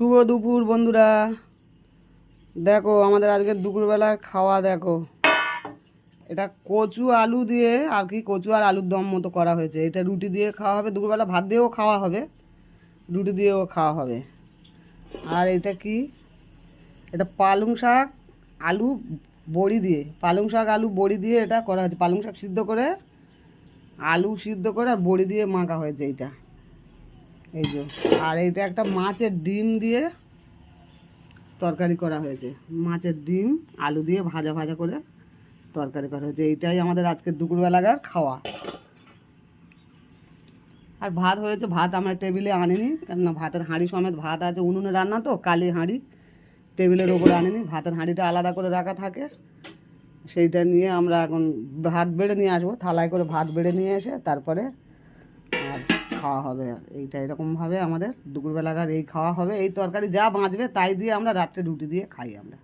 শুভ দুপুর, বন্ধুরা। দেখো, আমাদের আজকে দুপুরবেলার খাওয়া, দেখো। এটা কচু আলু দিয়ে, আর কি কচু আর আলুর দম মতো করা হয়েছে। এটা রুটি দিয়ে খাওয়া হবে। দুপুরবেলা ভাত দিয়েও খাওয়া হবে। রুটি দিয়েও খাওয়া হবে। আর এটা কি? এটা পালং শাক আলু বড়ি দিয়ে। পালং শাক আলু বড়ি দিয়ে এটা করা হয়েছে। পালং শাক সিদ্ধ করে, আলু সিদ্ধ করে আর বড়ি দিয়ে মাখা হয়েছে এইটা এই যে, আর এইটা একটা মাছের ডিম দিয়ে তরকারি করা হয়েছে। মাছের ডিম, আলু দিয়ে ভাজা ভাজা করে তরকারি করা হয়েছে। এইটাই আমাদের আজকে দুপুরবেলাকার খাওয়া। আর ভাত হয়েছে, ভাত আমরা টেবিলে আনিনি, কেননা ভাতের হাঁড়ি সমেত ভাত আছে, উনুনে রান্না তো, কালি হাঁড়ি টেবিলের ওপরে আনিনি, ভাতের হাঁড়িটা আলাদা করে রাখা থাকে। সেইটা নিয়ে আমরা এখন ভাত বেড়ে নিয়ে আসব, থালায় করে ভাত বেড়ে নিয়ে এসে তারপরে আর খাওয়া হবে। এইটা এরকমভাবে আমাদের দুপুরবেলাকার এই খাওয়া হবে। এই তরকারি যা বাঁচবে তাই দিয়ে আমরা রাত্রে রুটি দিয়ে খাই আমরা।